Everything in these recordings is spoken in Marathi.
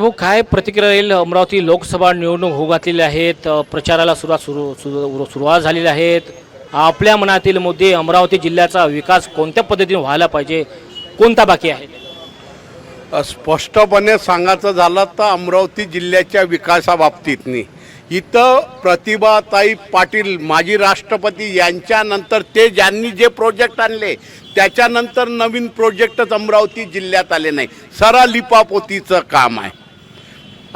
भाऊ काय प्रतिक्रिया येईल अमरावती लोकसभा निवडणूक होऊ घातलेली आहेत? प्रचाराला सुरुवात सुरू सुरू सुरुवात झालेली आहेत. आपल्या मनातील मुद्दे अमरावती जिल्ह्याचा विकास कोणत्या पद्धतीने व्हायला पाहिजे? कोणता बाकी आहे? स्पष्टपणे सांगायचं झालं तर अमरावती जिल्ह्याच्या विकासाबाबतीतनी. इथं प्रतिभाताई पाटील माजी राष्ट्रपती यांच्यानंतर ते ज्यांनी जे प्रोजेक्ट आणले त्याच्यानंतर नवीन प्रोजेक्टच अमरावती जिल्ह्यात आले नाही. सरा लिपापोतीचं काम आहे.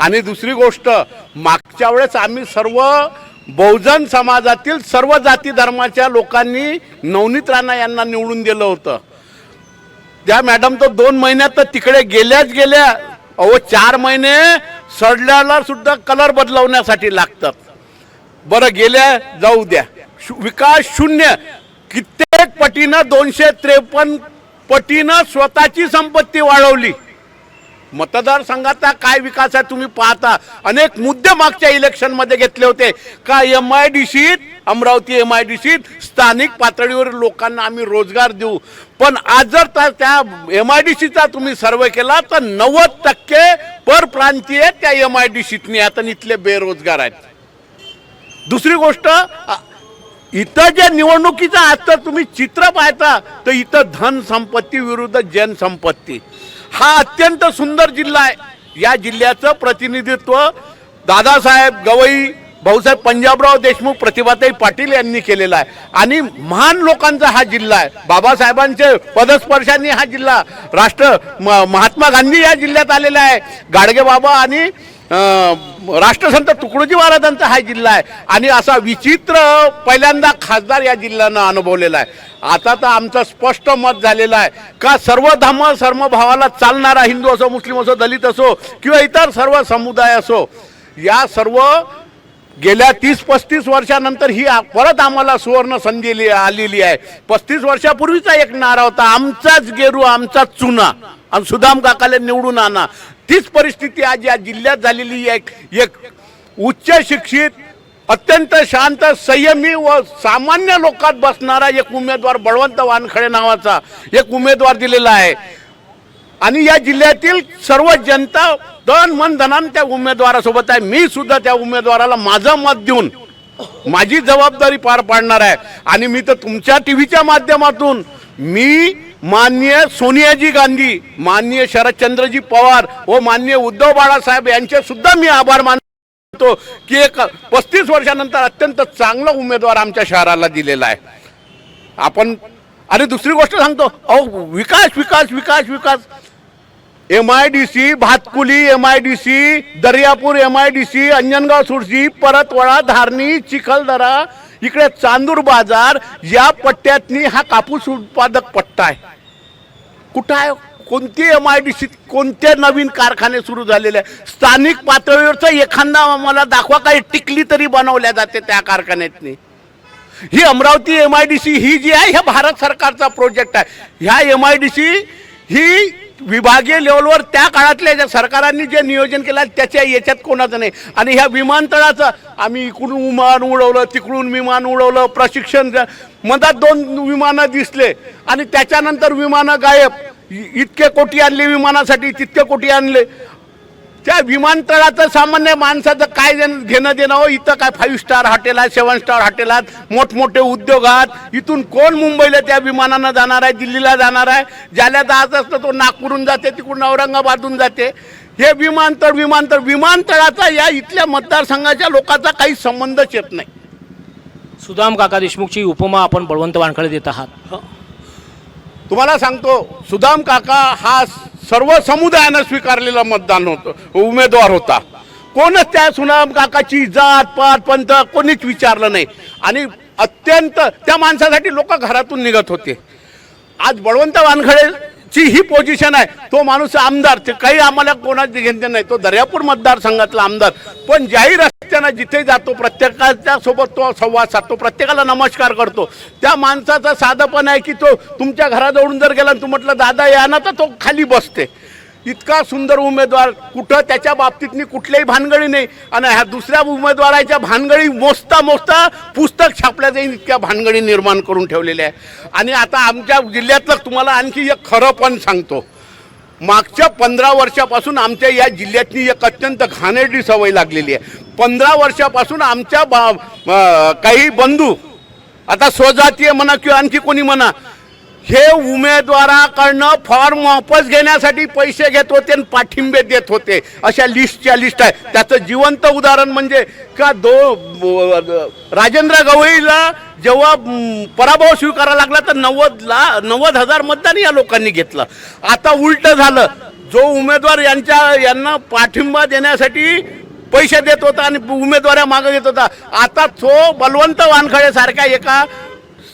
आणि दुसरी गोष्ट मागच्या वेळेस आम्ही सर्व बहुजन समाजातील सर्व जाती धर्माच्या लोकांनी नवनीत राणा यांना निवडून दिलं होतं. त्या मॅडम तर दोन महिन्यात तर तिकडे गेल्याच गेल्या. अहो चार महिने सडल्याला सुद्धा कलर बदलवण्यासाठी लागतात. बरं गेल्या जाऊ द्या. शु- विकास शून्य. कित्येक पटीनं दोनशे त्रेपन्न पटीनं स्वतःची संपत्ती वाढवली. मतदारसंघाचा काय विकास आहे तुम्ही पाहता. अनेक मुद्दे मागच्या इलेक्शनमध्ये घेतले होते. का एम आय डी सीत अमरावती एम आय डी सीत स्थानिक पातळीवर लोकांना आम्ही रोजगार देऊ. पण आज जर त्या- त्या एम आय डी सीचा तुम्ही सर्वे केला तर नव्वद टक्के पर प्रांतीय त्या एम आय डी सीतनी आता इथले बेरोजगार आहेत. दुसरी गोष्ट इथं जे निवडणुकीचं आजचं तुम्ही चित्र पाहता तर इथं धन संपत्ती विरुद्ध जनसंपत्ती. हा अत्यंत सुंदर जिल्हा आहे. या जिल्ह्याचं प्रतिनिधित्व दादासाहेब गवई भाऊसाहेब पंजाबराव देशमुख प्रतिभाताई पाटील यांनी केलेला आहे. आणि महान लोकांचा हा जिल्हा आहे. बाबासाहेबांचे पदस्पर्शांनी हा जिल्हा राष्ट्र म- महात्मा गांधी या जिल्ह्यात आलेला आहे. गाडगे बाबा आणि राष्ट्रसंत तुकडोजी महाराजांचा हा जिल्हा आहे. आणि असा विचित्र पहिल्यांदा खासदार या जिल्ह्यानं अनुभवलेला आहे. आता तर आमचं स्पष्ट मत झालेलं आहे. का सर्व धर्म सर्व भावाला चालणारा हिंदू असो मुस्लिम असो दलित असो किंवा इतर सर्व समुदाय असो या सर्व गेल्या तीस पस्तीस वर्षानंतर ही परत आम्हाला सुवर्ण संधी आलेली आहे. पस्तीस वर्षापूर्वीचा एक नारा होता आमचाच गेरू आमचाच चुना. आणि सुदाम काकाला निवडून आणा. तीच परिस्थिती आज या जिल्ह्यात झालेली एक एक उच्च शिक्षित अत्यंत शांत संयमी व सामान्य लोकात बसणारा एक उमेदवार बळवंत वानखडे नावाचा एक उमेदवार दिलेला आहे. आणि या जिल्ह्यातील सर्व जनता दन मन धनान त्या उमेदवारासोबत आहे. मी सुद्धा त्या उमेदवाराला माझं मत देऊन माझी जबाबदारी पार पाडणार आहे. आणि मी तर तुमच्या टी व्हीच्या माध्यमातून मी माननीय सोनियाजी गांधी माननीय शरदचंद्रजी पवार व माननीय उद्धव बाळासाहेब यांचे सुद्धा मी आभार मान मानतो की एक पस्तीस वर्षानंतर अत्यंत चांगला उमेदवार आमच्या शहराला दिलेला आहे. आपण आणि दुसरी गोष्ट सांगतो अहो विकास विकास विकास विकास. M I D C Bhatkuli M I D C Daryapur M I D C Anjangaon Surji Paratwada Dharni Chikhaldara इकडे चांदूर बाजार या पट्ट्यातनी हा कापूस उत्पादक पट्टा आहे. कुठं आहे? कोणती एम आय डी सी कोणते नवीन कारखाने सुरू झालेले आहे स्थानिक पातळीवरचा एखादा मला दाखवा काही टिकली तरी बनवल्या जाते त्या कारखान्यातनी. ही Amravati M I D C ही जी आहे ह्या भारत सरकारचा प्रोजेक्ट आहे. ह्या एम आय डी सी ही विभागीय लेवलवर त्या काळातल्या ज्या सरकारांनी जे नियोजन केलं आहे, त्याच्या याच्यात कोणाचं नाही. आणि ह्या विमानतळाचं आम्ही इकडून विमान उडवलं तिकडून विमान उडवलं प्रशिक्षण मधात दोन विमानं दिसले आणि त्याच्यानंतर विमानं गायब. इतके कोटी आणले विमानासाठी तितके कोटी आणले. त्या विमानतळाचं सामान्य माणसाचं काय देणं- घेणं देणं हो? इथं काय फाईव्ह स्टार हॉटेल आहे सेवन स्टार हॉटेल आहेत मोठमोठे उद्योग आहेत. इथून कोण मुंबईला त्या विमानानं जाणार आहे दिल्लीला जाणार आहे? ज्याला जायचं असतं तो नागपूरहून जाते तिकडून औरंगाबादहून जाते. हे विमानतळ विमानतळ विमानतळाचा या इथल्या मतदारसंघाच्या लोकांचा काही संबंधच येत नाही. सुदाम काका देशमुखची उपमा आपण बळवंत वानखडे देत आहात. तुम्हाला सांगतो सुदाम काका हा सर्व समुदायानं स्वीकारलेला मतदान होतं उमेदवार होता. कोणच त्या सुदाम काकाची जात पात पंत कोणीच विचारलं नाही. आणि अत्यंत त्या माणसासाठी लोक घरातून निघत होते. आज बळवंत वानखडेची ही पोझिशन आहे तो माणूस आमदार ते काही आम्हाला कोणाची घेणं नाही. तो दर्यापूर मतदारसंघातला आमदार. पण जाहीर रस्त्यानं जिथे जातो प्रत्येकाच्या सोबत तो संवाद साधतो प्रत्येकाला नमस्कार करतो. त्या माणसाचा साधंपण आहे की तो तुमच्या घराजवळून जर गेला आणि तू म्हटलं दादा या ना तर तो खाली बसते. इतका सुंदर उमेदवार कुठं त्याच्या बाबतीतनी कुठल्याही भानगडी नाही. आणि ह्या दुसऱ्या उमेदवाराच्या भानगडी मोजता मोजता पुस्तक छापल्या जाईल इतक्या भानगडी निर्माण करून ठेवलेल्या आहे आणि आता आमच्या जिल्ह्यातलं तुम्हाला आणखी एक खरं पण सांगतो. मागच्या पंधरा वर्षापासून आमच्या या जिल्ह्यातली एक अत्यंत घाणेरडी सवय लागलेली आहे. पंधरा वर्षापासून आमच्या बा काही बंधू आता स्वजातीय म्हणा किंवा आणखी कोणी म्हणा हे उमेदवाराकडनं फॉर्म वापस घेण्यासाठी पैसे घेत होते आणि पाठिंबे देत होते. अशा लिस्टच्या लिस्ट आहे. त्याचं जिवंत उदाहरण म्हणजे का दो राजेंद्र गवईला जेव्हा पराभव स्वीकारावा लागला तर नव्वद ला नव्वद हजार मतदान या लोकांनी घेतलं. आता उलट झालं. जो उमेदवार यांच्या यांना पाठिंबा देण्यासाठी पैसे देत होता आणि उमेदवारा मागे घेत होता. आता तो बलवंत वानखडे सारख्या एका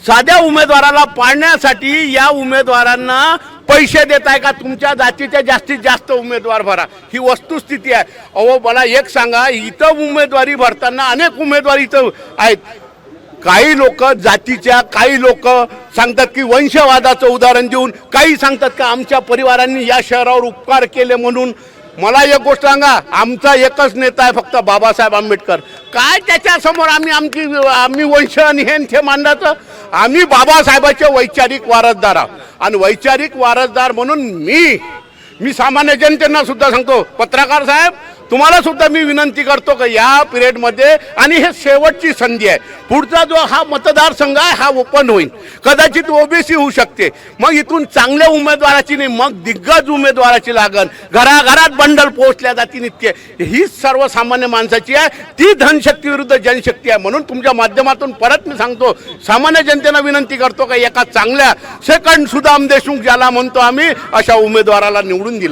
साध्या उमेदवाराला पाळण्यासाठी या उमेदवारांना पैसे देत आहे का? तुमच्या जातीच्या जास्तीत जास्त उमेदवार भरा. ही वस्तुस्थिती आहे. अहो मला एक सांगा इथं उमेदवारी भरताना अनेक उमेदवार इथं आहेत. काही लोक जातीच्या काही लोक सांगतात की वंशवादाचं उदाहरण देऊन काही सांगतात का आमच्या परिवारांनी या शहरावर उपकार केले म्हणून. मला एक गोष्ट सांगा आमचा एकच नेता आहे फक्त बाबासाहेब आंबेडकर. काय त्याच्यासमोर आम्ही आमची आम्ही वंश आणि हे मांडायचं आम्ही बाबासाहेबाचे वैचारिक वारसदार आहोत. आणि वैचारिक वारसदार म्हणून मी मी सामान्य जनतेना सुद्धा सांगतो पत्रकार साहेब तुम्हाला सुद्धा मी विनंती करतो का या पिरियडमध्ये आणि हे शेवटची संधी आहे. पुढचा जो हा मतदारसंघ आहे हा ओपन होईल. कदाचित ओबीसी होऊ शकते. मग इथून चांगल्या उमेदवाराची नाही मग दिग्गज उमेदवाराची लागण. घराघरात बंडल पोहोचल्या जातील इतके ही सर्वसामान्य माणसाची आहे. ती धनशक्ती विरुद्ध जनशक्ती आहे म्हणून तुमच्या माध्यमातून परत मी सांगतो सामान्य जनतेला विनंती करतो का एका चांगल्या सेकंड सुदाम देशमुख ज्याला म्हणतो आम्ही अशा उमेदवाराला निवडून दिलं.